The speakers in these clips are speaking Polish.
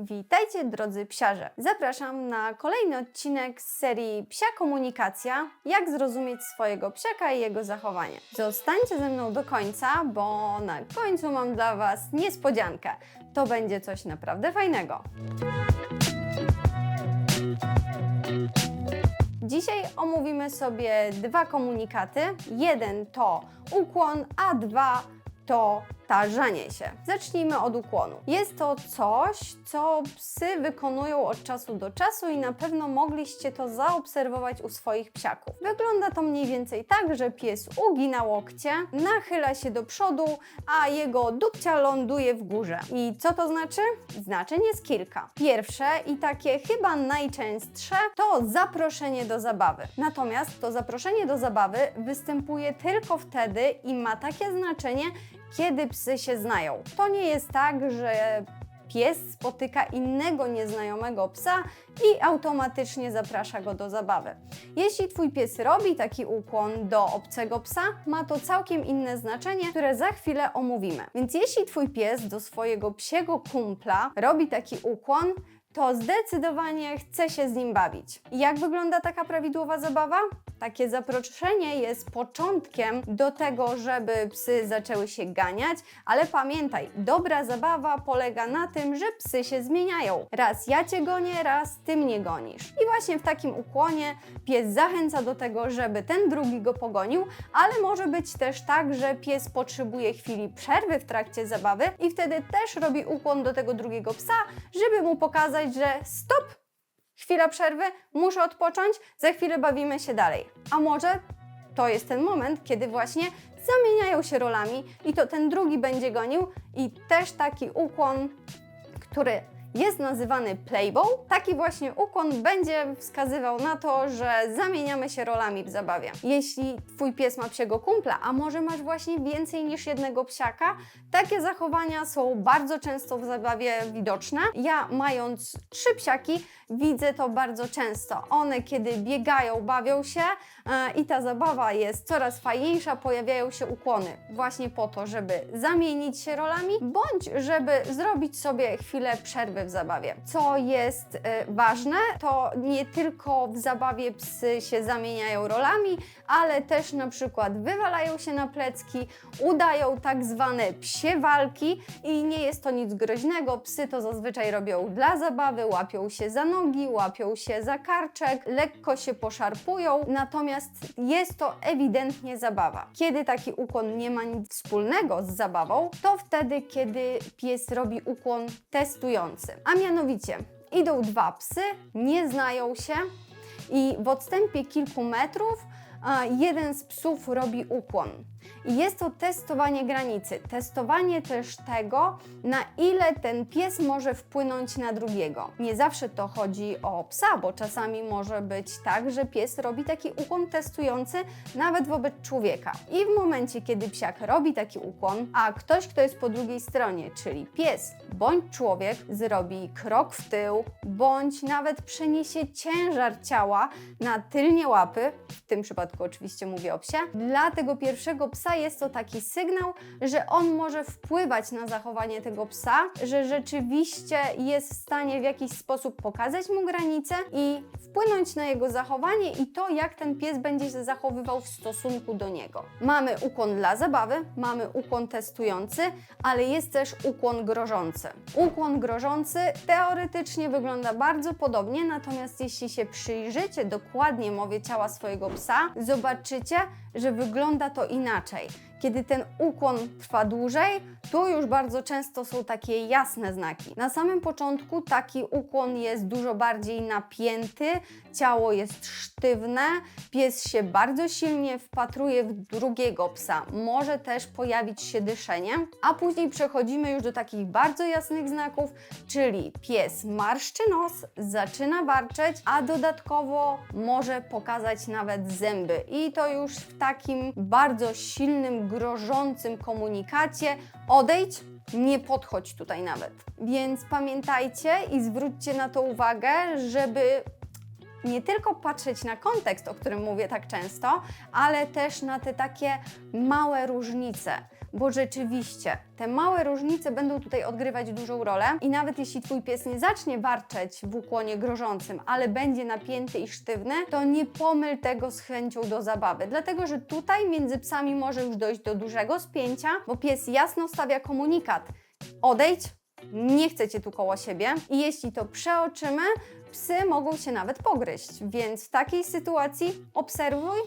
Witajcie drodzy psiarze. Zapraszam na kolejny odcinek z serii Psia Komunikacja. Jak zrozumieć swojego psiaka i jego zachowanie. Zostańcie ze mną do końca, bo na końcu mam dla Was niespodziankę. To będzie coś naprawdę fajnego. Dzisiaj omówimy sobie dwa komunikaty. Jeden to ukłon, a dwa to tarzanie się. Zacznijmy od ukłonu. Jest to coś, co psy wykonują od czasu do czasu i na pewno mogliście to zaobserwować u swoich psiaków. Wygląda to mniej więcej tak, że pies ugina łokcie, nachyla się do przodu, a jego dupcia ląduje w górze. I co to znaczy? Znaczeń jest kilka. Pierwsze i takie chyba najczęstsze to zaproszenie do zabawy. Natomiast to zaproszenie do zabawy występuje tylko wtedy i ma takie znaczenie, kiedy psy się znają. To nie jest tak, że pies spotyka innego nieznajomego psa i automatycznie zaprasza go do zabawy. Jeśli Twój pies robi taki ukłon do obcego psa, ma to całkiem inne znaczenie, które za chwilę omówimy. Więc jeśli Twój pies do swojego psiego kumpla robi taki ukłon, to zdecydowanie chce się z nim bawić. Jak wygląda taka prawidłowa zabawa? Takie zaproszenie jest początkiem do tego, żeby psy zaczęły się ganiać, ale pamiętaj, dobra zabawa polega na tym, że psy się zmieniają. Raz ja cię gonię, raz ty mnie gonisz. I właśnie w takim ukłonie pies zachęca do tego, żeby ten drugi go pogonił, ale może być też tak, że pies potrzebuje chwili przerwy w trakcie zabawy i wtedy też robi ukłon do tego drugiego psa, żeby mu pokazać, że stop, chwila przerwy, muszę odpocząć, za chwilę bawimy się dalej. A może to jest ten moment, kiedy właśnie zamieniają się rolami i to ten drugi będzie gonił i też taki ukłon, który jest nazywany playbow. Taki właśnie ukłon będzie wskazywał na to, że zamieniamy się rolami w zabawie. Jeśli Twój pies ma psiego kumpla, a może masz właśnie więcej niż jednego psiaka, takie zachowania są bardzo często w zabawie widoczne. Ja mając trzy psiaki, widzę to bardzo często. One kiedy biegają, bawią się e, i ta zabawa jest coraz fajniejsza, pojawiają się ukłony właśnie po to, żeby zamienić się rolami, bądź żeby zrobić sobie chwilę przerwy w zabawie. Co jest e, ważne, to nie tylko w zabawie psy się zamieniają rolami, ale też na przykład wywalają się na plecki, udają tak zwane psie walki i nie jest to nic groźnego. Psy to zazwyczaj robią dla zabawy, łapią się za nogi, łapią się za karczek, lekko się poszarpują, natomiast jest to ewidentnie zabawa. Kiedy taki ukłon nie ma nic wspólnego z zabawą, to wtedy, kiedy pies robi ukłon testujący. A mianowicie, idą dwa psy, nie znają się i w odstępie kilku metrów jeden z psów robi ukłon. I jest to testowanie granicy, testowanie też tego, na ile ten pies może wpłynąć na drugiego. Nie zawsze to chodzi o psa, bo czasami może być tak, że pies robi taki ukłon testujący nawet wobec człowieka. I w momencie, kiedy psiak robi taki ukłon, a ktoś, kto jest po drugiej stronie, czyli pies bądź człowiek, zrobi krok w tył, bądź nawet przeniesie ciężar ciała na tylnie łapy, w tym przypadku oczywiście mówię o psie, dla tego pierwszego psa jest to taki sygnał, że on może wpływać na zachowanie tego psa, że rzeczywiście jest w stanie w jakiś sposób pokazać mu granice i wpłynąć na jego zachowanie i to, jak ten pies będzie się zachowywał w stosunku do niego. Mamy ukłon dla zabawy, mamy ukłon testujący, ale jest też ukłon grożący. Ukłon grożący teoretycznie wygląda bardzo podobnie, natomiast jeśli się przyjrzycie dokładnie mowie ciała swojego psa, zobaczycie, że wygląda to inaczej. Kiedy ten ukłon trwa dłużej, tu już bardzo często są takie jasne znaki. Na samym początku taki ukłon jest dużo bardziej napięty, ciało jest sztywne, pies się bardzo silnie wpatruje w drugiego psa. Może też pojawić się dyszenie, a później przechodzimy już do takich bardzo jasnych znaków, czyli pies marszczy nos, zaczyna warczeć, a dodatkowo może pokazać nawet zęby. I to już w takim bardzo silnym, grożącym komunikacie odejdź, nie podchodź tutaj nawet. Więc pamiętajcie i zwróćcie na to uwagę, żeby nie tylko patrzeć na kontekst, o którym mówię tak często, ale też na te takie małe różnice, bo rzeczywiście te małe różnice będą tutaj odgrywać dużą rolę i nawet jeśli Twój pies nie zacznie warczeć w ukłonie grożącym, ale będzie napięty i sztywny, to nie pomyl tego z chęcią do zabawy, dlatego że tutaj między psami może już dojść do dużego spięcia, bo pies jasno stawia komunikat: odejdź, nie chcę cię tu koło siebie. I jeśli to przeoczymy, psy mogą się nawet pogryźć, więc w takiej sytuacji obserwuj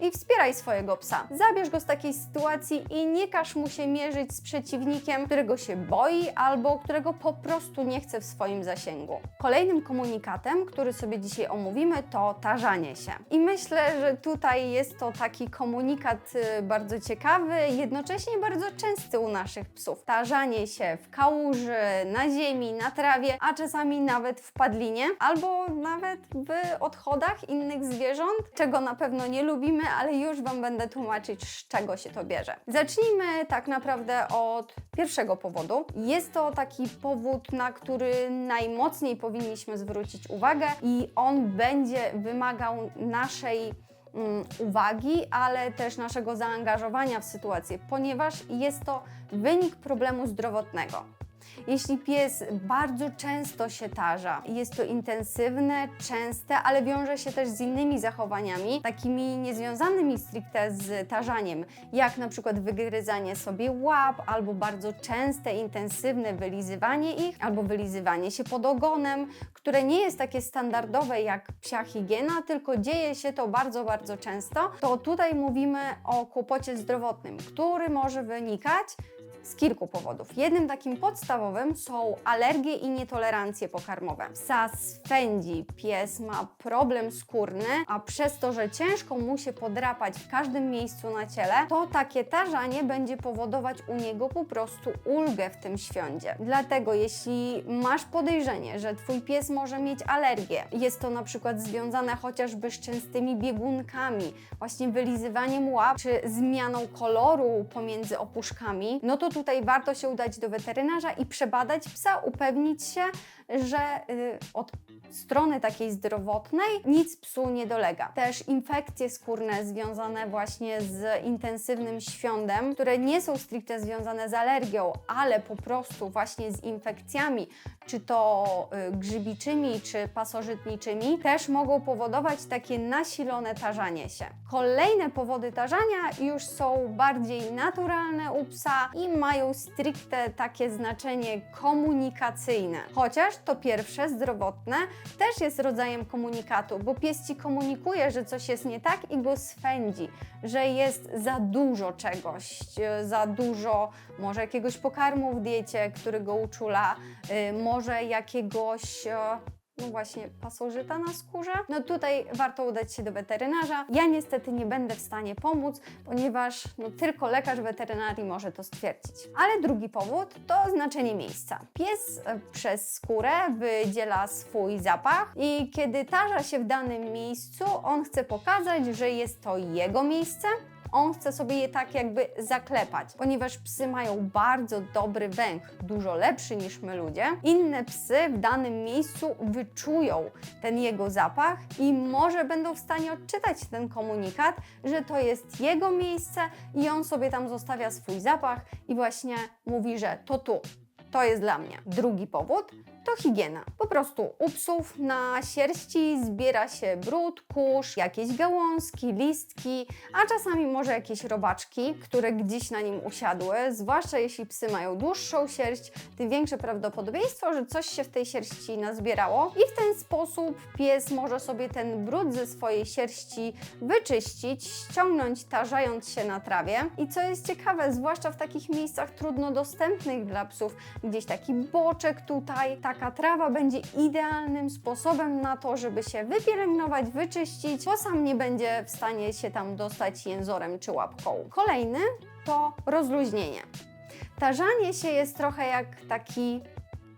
i wspieraj swojego psa. Zabierz go z takiej sytuacji i nie każ mu się mierzyć z przeciwnikiem, którego się boi albo którego po prostu nie chce w swoim zasięgu. Kolejnym komunikatem, który sobie dzisiaj omówimy, to tarzanie się. I myślę, że tutaj jest to taki komunikat y, bardzo ciekawy, jednocześnie bardzo częsty u naszych psów. Tarzanie się w kałuży, na ziemi, na trawie, a czasami nawet w padlinie, albo nawet w odchodach innych zwierząt, czego na pewno nie lubimy, ale już Wam będę tłumaczyć, z czego się to bierze. Zacznijmy tak naprawdę od pierwszego powodu. Jest to taki powód, na który najmocniej powinniśmy zwrócić uwagę i on będzie wymagał naszej mm, uwagi, ale też naszego zaangażowania w sytuację, ponieważ jest to wynik problemu zdrowotnego. Jeśli pies bardzo często się tarza, jest to intensywne, częste, ale wiąże się też z innymi zachowaniami, takimi niezwiązanymi stricte z tarzaniem, jak na przykład wygryzanie sobie łap, albo bardzo częste, intensywne wylizywanie ich, albo wylizywanie się pod ogonem, które nie jest takie standardowe jak psia higiena, tylko dzieje się to bardzo, bardzo często, to tutaj mówimy o kłopocie zdrowotnym, który może wynikać z kilku powodów. Jednym takim podstawowym są alergie i nietolerancje pokarmowe. Psa swędzi, pies ma problem skórny, a przez to, że ciężko mu się podrapać w każdym miejscu na ciele, to takie tarzanie będzie powodować u niego po prostu ulgę w tym świądzie. Dlatego jeśli masz podejrzenie, że Twój pies może mieć alergię, jest to na przykład związane chociażby z częstymi biegunkami, właśnie wylizywaniem łap, czy zmianą koloru pomiędzy opuszkami, no to tutaj warto się udać do weterynarza i przebadać psa, upewnić się, że y, od strony takiej zdrowotnej nic psu nie dolega. Też infekcje skórne związane właśnie z intensywnym świądem, które nie są stricte związane z alergią, ale po prostu właśnie z infekcjami, czy to y, grzybiczymi, czy pasożytniczymi, też mogą powodować takie nasilone tarzanie się. Kolejne powody tarzania już są bardziej naturalne u psa i mają stricte takie znaczenie komunikacyjne. Chociaż to pierwsze, zdrowotne, też jest rodzajem komunikatu, bo pies Ci komunikuje, że coś jest nie tak i go swędzi, że jest za dużo czegoś, e, za dużo może jakiegoś pokarmu w diecie, który go uczula, y, może jakiegoś e, no właśnie pasożyta na skórze, no tutaj warto udać się do weterynarza. Ja niestety nie będę w stanie pomóc, ponieważ no, tylko lekarz weterynarii może to stwierdzić. Ale drugi powód to znaczenie miejsca. Pies e, przez skórę wydziela swój zapach i kiedy tarza się w danym miejscu, on chce pokazać, że jest to jego miejsce, on chce sobie je tak jakby zaklepać, ponieważ psy mają bardzo dobry węch, dużo lepszy niż my ludzie. Inne psy w danym miejscu wyczują ten jego zapach i może będą w stanie odczytać ten komunikat, że to jest jego miejsce i on sobie tam zostawia swój zapach i właśnie mówi, że to tu, to jest dla mnie. Drugi powód to higiena. Po prostu u psów na sierści zbiera się brud, kurz, jakieś gałązki, listki, a czasami może jakieś robaczki, które gdzieś na nim usiadły. Zwłaszcza jeśli psy mają dłuższą sierść, tym większe prawdopodobieństwo, że coś się w tej sierści nazbierało i w ten sposób pies może sobie ten brud ze swojej sierści wyczyścić, ściągnąć tarzając się na trawie. I co jest ciekawe, zwłaszcza w takich miejscach trudno dostępnych dla psów, gdzieś taki boczek tutaj, tak taka trawa będzie idealnym sposobem na to, żeby się wypielęgnować, wyczyścić, bo sam nie będzie w stanie się tam dostać jęzorem czy łapką. Kolejny to rozluźnienie. Tarzanie się jest trochę jak taki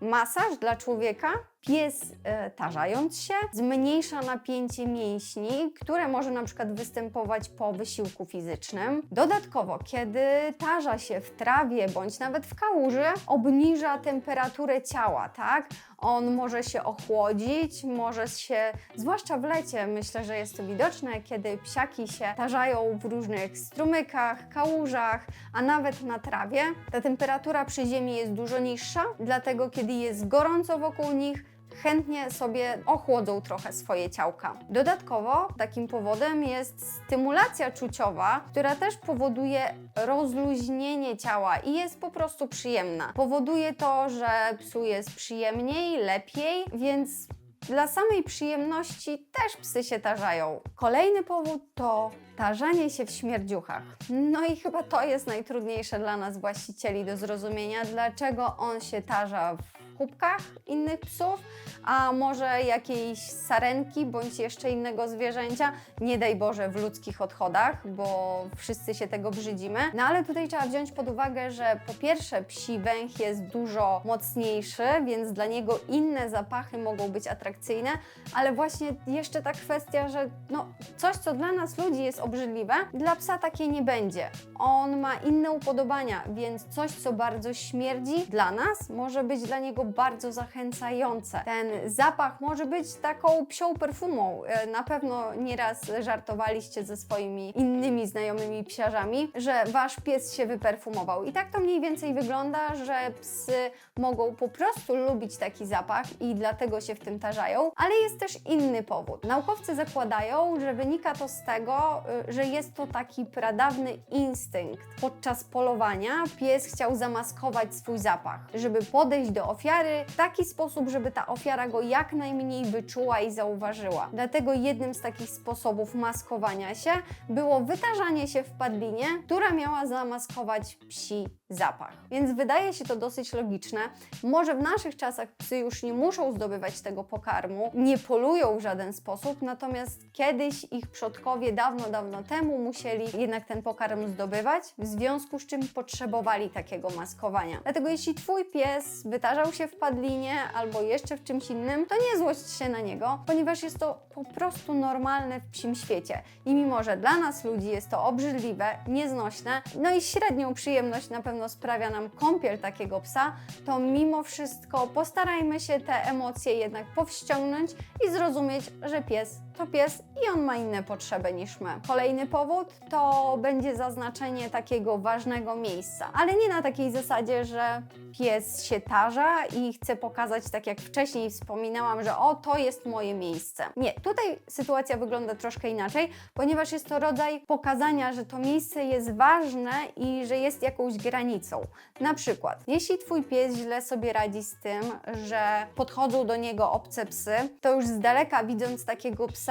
masaż dla człowieka, Pies e, tarzając się zmniejsza napięcie mięśni, które może na przykład występować po wysiłku fizycznym. Dodatkowo, kiedy tarza się w trawie bądź nawet w kałuży, obniża temperaturę ciała, tak? On może się ochłodzić, może się, zwłaszcza w lecie, myślę, że jest to widoczne, kiedy psiaki się tarzają w różnych strumykach, kałużach, a nawet na trawie. Ta temperatura przy ziemi jest dużo niższa, dlatego kiedy jest gorąco wokół nich, chętnie sobie ochłodzą trochę swoje ciałka. Dodatkowo takim powodem jest stymulacja czuciowa, która też powoduje rozluźnienie ciała i jest po prostu przyjemna. Powoduje to, że psu jest przyjemniej, lepiej, więc dla samej przyjemności też psy się tarzają. Kolejny powód to tarzanie się w śmierdziuchach. No i chyba to jest najtrudniejsze dla nas właścicieli do zrozumienia, dlaczego on się tarza w kubkach innych psów, a może jakiejś sarenki bądź jeszcze innego zwierzęcia, nie daj Boże w ludzkich odchodach, bo wszyscy się tego brzydzimy. No ale tutaj trzeba wziąć pod uwagę, że po pierwsze psi węch jest dużo mocniejszy, więc dla niego inne zapachy mogą być atrakcyjne, ale właśnie jeszcze ta kwestia, że no, coś, co dla nas ludzi jest obrzydliwe, dla psa takie nie będzie. On ma inne upodobania, więc coś, co bardzo śmierdzi dla nas, może być dla niego bardzo zachęcające. Ten zapach może być taką psią perfumą. E, Na pewno nieraz żartowaliście ze swoimi innymi znajomymi psiarzami, że wasz pies się wyperfumował. I tak to mniej więcej wygląda, że psy mogą po prostu lubić taki zapach i dlatego się w tym tarzają, ale jest też inny powód. Naukowcy zakładają, że wynika to z tego, y, że jest to taki pradawny instynkt. Podczas polowania pies chciał zamaskować swój zapach, żeby podejść do ofiary w taki sposób, żeby ta ofiara go jak najmniej wyczuła i zauważyła. Dlatego jednym z takich sposobów maskowania się było wytarzanie się w padlinie, która miała zamaskować psi zapach. Więc wydaje się to dosyć logiczne. Może w naszych czasach psy już nie muszą zdobywać tego pokarmu, nie polują w żaden sposób, natomiast kiedyś ich przodkowie dawno, dawno temu musieli jednak ten pokarm zdobywać, w związku z czym potrzebowali takiego maskowania. Dlatego jeśli Twój pies wytarzał się w padlinie albo jeszcze w czymś innym, to nie złość się na niego, ponieważ jest to po prostu normalne w psim świecie. I mimo, że dla nas ludzi jest to obrzydliwe, nieznośne, no i średnią przyjemność na pewno sprawia nam kąpiel takiego psa, to mimo wszystko postarajmy się te emocje jednak powściągnąć i zrozumieć, że pies to pies i on ma inne potrzeby niż my. Kolejny powód to będzie zaznaczenie takiego ważnego miejsca, ale nie na takiej zasadzie, że pies się tarza i chce pokazać, tak jak wcześniej wspominałam, że o, to jest moje miejsce. Nie, tutaj sytuacja wygląda troszkę inaczej, ponieważ jest to rodzaj pokazania, że to miejsce jest ważne i że jest jakąś granicą. Na przykład, jeśli Twój pies źle sobie radzi z tym, że podchodzą do niego obce psy, to już z daleka widząc takiego psa,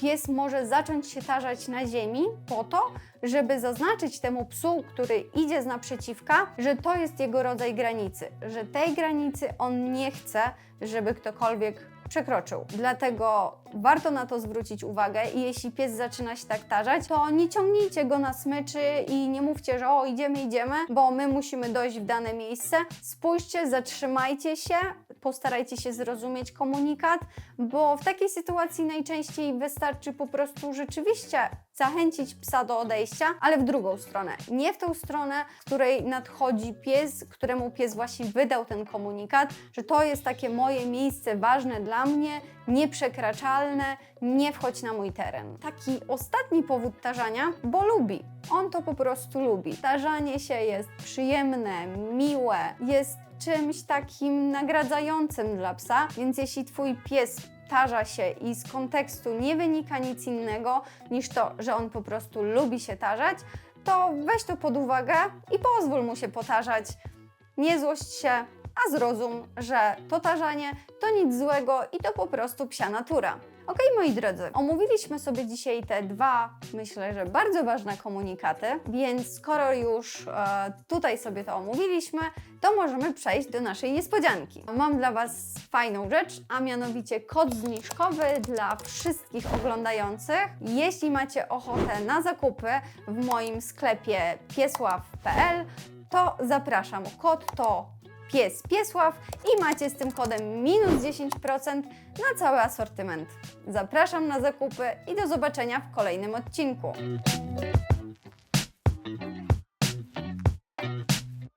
pies może zacząć się tarzać na ziemi po to, żeby zaznaczyć temu psu, który idzie z naprzeciwka, że to jest jego rodzaj granicy, że tej granicy on nie chce, żeby ktokolwiek przekroczył. Dlatego warto na to zwrócić uwagę i jeśli pies zaczyna się tak tarzać, to nie ciągnijcie go na smyczy i nie mówcie, że o idziemy, idziemy, bo my musimy dojść w dane miejsce. Spójrzcie, zatrzymajcie się, postarajcie się zrozumieć komunikat, bo w takiej sytuacji najczęściej wystarczy po prostu rzeczywiście zachęcić psa do odejścia, ale w drugą stronę. Nie w tą stronę, w której nadchodzi pies, któremu pies właśnie wydał ten komunikat, że to jest takie moje miejsce ważne dla mnie, nieprzekraczalne, nie wchodź na mój teren. Taki ostatni powód tarzania, bo lubi. On to po prostu lubi. Tarzanie się jest przyjemne, miłe, jest czymś takim nagradzającym dla psa, więc jeśli twój pies tarza się i z kontekstu nie wynika nic innego niż to, że on po prostu lubi się tarzać, to weź to pod uwagę i pozwól mu się potarzać. Nie złość się, a zrozum, że to tarzanie to nic złego i to po prostu psia natura. Ok, moi drodzy, omówiliśmy sobie dzisiaj te dwa, myślę, że bardzo ważne komunikaty, więc skoro już e, tutaj sobie to omówiliśmy, to możemy przejść do naszej niespodzianki. Mam dla Was fajną rzecz, a mianowicie kod zniżkowy dla wszystkich oglądających. Jeśli macie ochotę na zakupy w moim sklepie piesław.pl, to zapraszam. Kod to pies Piesław i macie z tym kodem minus 10% na cały asortyment. Zapraszam na zakupy i do zobaczenia w kolejnym odcinku.